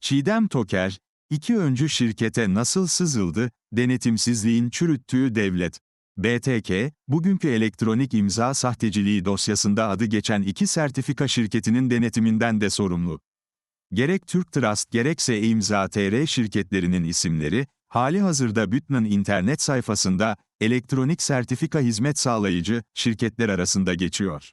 Çiğdem Toker, iki öncü şirkete nasıl sızıldı, denetimsizliğin çürüttüğü devlet. BTK, bugünkü elektronik imza sahteciliği dosyasında adı geçen iki sertifika şirketinin denetiminden de sorumlu. Gerek Türk Trust gerekse e-imza TR şirketlerinin isimleri, hali hazırda Bütn'ün internet sayfasında, elektronik sertifika hizmet sağlayıcı, şirketler arasında geçiyor.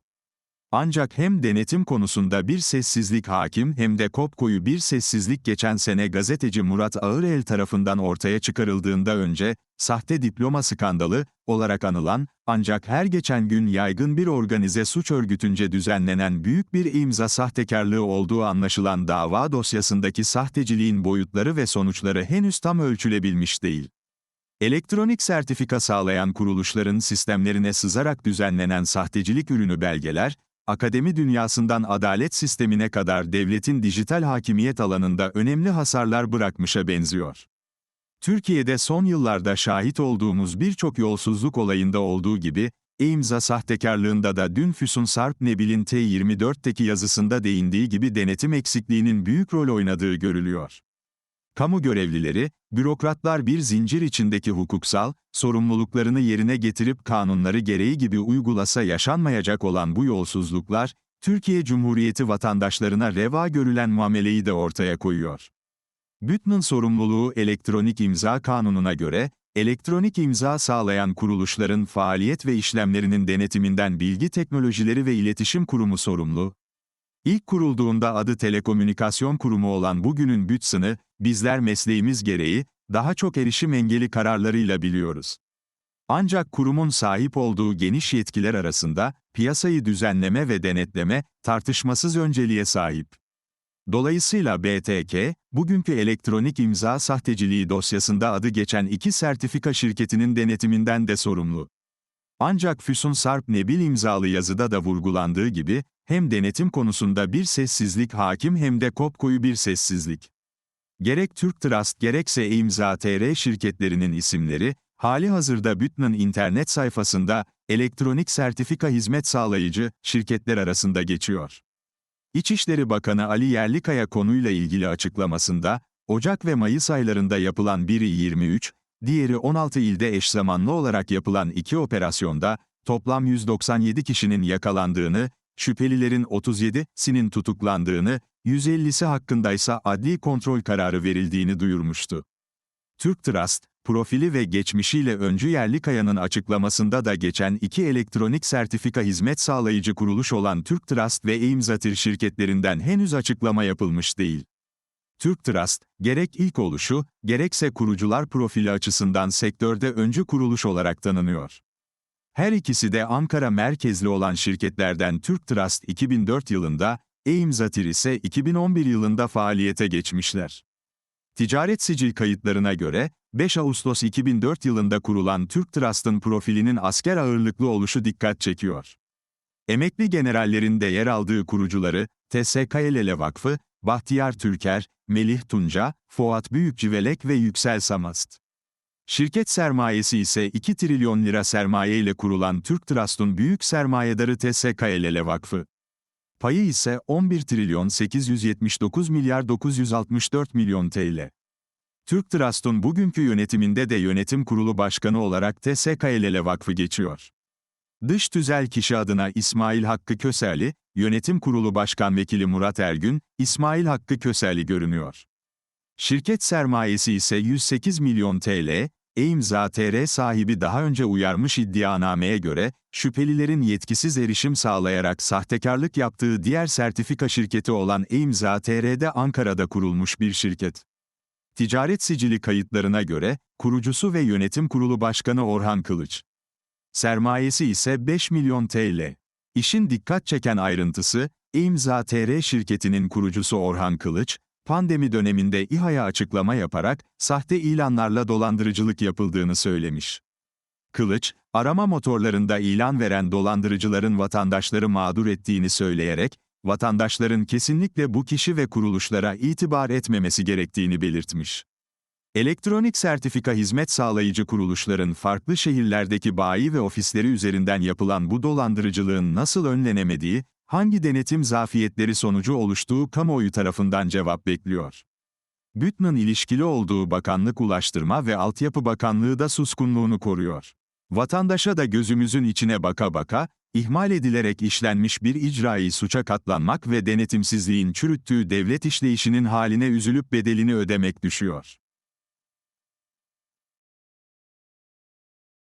Ancak hem denetim konusunda bir sessizlik hakim hem de kopkoyu bir sessizlik geçen sene gazeteci Murat Ağırel tarafından ortaya çıkarıldığında önce, sahte diploma skandalı, olarak anılan, ancak her geçen gün yaygın bir organize suç örgütünce düzenlenen büyük bir imza sahtekarlığı olduğu anlaşılan dava dosyasındaki sahteciliğin boyutları ve sonuçları henüz tam ölçülebilmiş değil. Elektronik sertifika sağlayan kuruluşların sistemlerine sızarak düzenlenen sahtecilik ürünü belgeler, akademi dünyasından adalet sistemine kadar devletin dijital hakimiyet alanında önemli hasarlar bırakmışa benziyor. Türkiye'de son yıllarda şahit olduğumuz birçok yolsuzluk olayında olduğu gibi, e-imza sahtekarlığında da dün Füsun Sarp Nebil'in T24'teki yazısında değindiği gibi denetim eksikliğinin büyük rol oynadığı görülüyor. Kamu görevlileri, bürokratlar bir zincir içindeki hukuksal, sorumluluklarını yerine getirip kanunları gereği gibi uygulasa yaşanmayacak olan bu yolsuzluklar, Türkiye Cumhuriyeti vatandaşlarına reva görülen muameleyi de ortaya koyuyor. Bütn'ün sorumluluğu elektronik imza kanununa göre, elektronik imza sağlayan kuruluşların faaliyet ve işlemlerinin denetiminden Bilgi Teknolojileri ve İletişim Kurumu sorumlu. İlk kurulduğunda adı Telekomünikasyon Kurumu olan bugünün BÜTS'ını, bizler mesleğimiz gereği, daha çok erişim engeli kararlarıyla biliyoruz. Ancak kurumun sahip olduğu geniş yetkiler arasında, piyasayı düzenleme ve denetleme, tartışmasız önceliğe sahip. Dolayısıyla BTK, bugünkü elektronik imza sahteciliği dosyasında adı geçen iki sertifika şirketinin denetiminden de sorumlu. Ancak Füsun Sarp Nebil imzalı yazıda da vurgulandığı gibi, hem denetim konusunda bir sessizlik hakim hem de kopkoyu bir sessizlik. Gerek Türk Trust gerekse e-imza TR şirketlerinin isimleri, hali hazırda Bütn'ün internet sayfasında, elektronik sertifika hizmet sağlayıcı, şirketler arasında geçiyor. İçişleri Bakanı Ali Yerlikaya konuyla ilgili açıklamasında, Ocak ve Mayıs aylarında yapılan biri 23, diğeri 16 ilde eş zamanlı olarak yapılan iki operasyonda, toplam 197 kişinin yakalandığını, şüphelilerin 37'sinin tutuklandığını, 150'si hakkındaysa adli kontrol kararı verildiğini duyurmuştu. Türk Trust, profili ve geçmişiyle öncü Yerlikaya'nın açıklamasında da geçen iki elektronik sertifika hizmet sağlayıcı kuruluş olan Türk Trust ve eImzatir şirketlerinden henüz açıklama yapılmış değil. Türk Trust, gerek ilk oluşu, gerekse kurucular profili açısından sektörde öncü kuruluş olarak tanınıyor. Her ikisi de Ankara merkezli olan şirketlerden Türk Trust 2004 yılında, eImzatir ise 2011 yılında faaliyete geçmişler. Ticaret sicil kayıtlarına göre, 5 Ağustos 2004 yılında kurulan Türk Trust'ın profilinin asker ağırlıklı oluşu dikkat çekiyor. Emekli generallerin de yer aldığı kurucuları, TSKLL Vakfı, Bahtiyar Türker, Melih Tunca, Fuat Büyükcivelek ve Yüksel Samast. Şirket sermayesi ise 2 trilyon lira sermaye ile kurulan Türk Trust'un büyük sermayedarı TSKLL Vakfı. Payı ise 11 trilyon 879 milyar 964 milyon TL. Türk Trust'un bugünkü yönetiminde de yönetim kurulu başkanı olarak TSKLL Vakfı geçiyor. Dış tüzel kişi adına İsmail Hakkı Köserli, yönetim kurulu başkan vekili Murat Ergün, İsmail Hakkı Köserli görünüyor. Şirket sermayesi ise 108 milyon TL, e-imza TR sahibi daha önce uyarmış iddianameye göre, şüphelilerin yetkisiz erişim sağlayarak sahtekarlık yaptığı diğer sertifika şirketi olan e-imza TR'de Ankara'da kurulmuş bir şirket. Ticaret sicili kayıtlarına göre, kurucusu ve yönetim kurulu başkanı Orhan Kılıç. Sermayesi ise 5 milyon TL. İşin dikkat çeken ayrıntısı, e-imza TR şirketinin kurucusu Orhan Kılıç, pandemi döneminde İHA'ya açıklama yaparak, sahte ilanlarla dolandırıcılık yapıldığını söylemiş. Kılıç, arama motorlarında ilan veren dolandırıcıların vatandaşları mağdur ettiğini söyleyerek, vatandaşların kesinlikle bu kişi ve kuruluşlara itibar etmemesi gerektiğini belirtmiş. Elektronik sertifika hizmet sağlayıcı kuruluşların farklı şehirlerdeki bayi ve ofisleri üzerinden yapılan bu dolandırıcılığın nasıl önlenemediği, hangi denetim zafiyetleri sonucu oluştuğu kamuoyu tarafından cevap bekliyor. BÜTN'ın ilişkili olduğu Bakanlık Ulaştırma ve Altyapı Bakanlığı da suskunluğunu koruyor. Vatandaşa da gözümüzün içine baka baka, ihmal edilerek işlenmiş bir icraî suça katlanmak ve denetimsizliğin çürüttüğü devlet işleyişinin haline üzülüp bedelini ödemek düşüyor.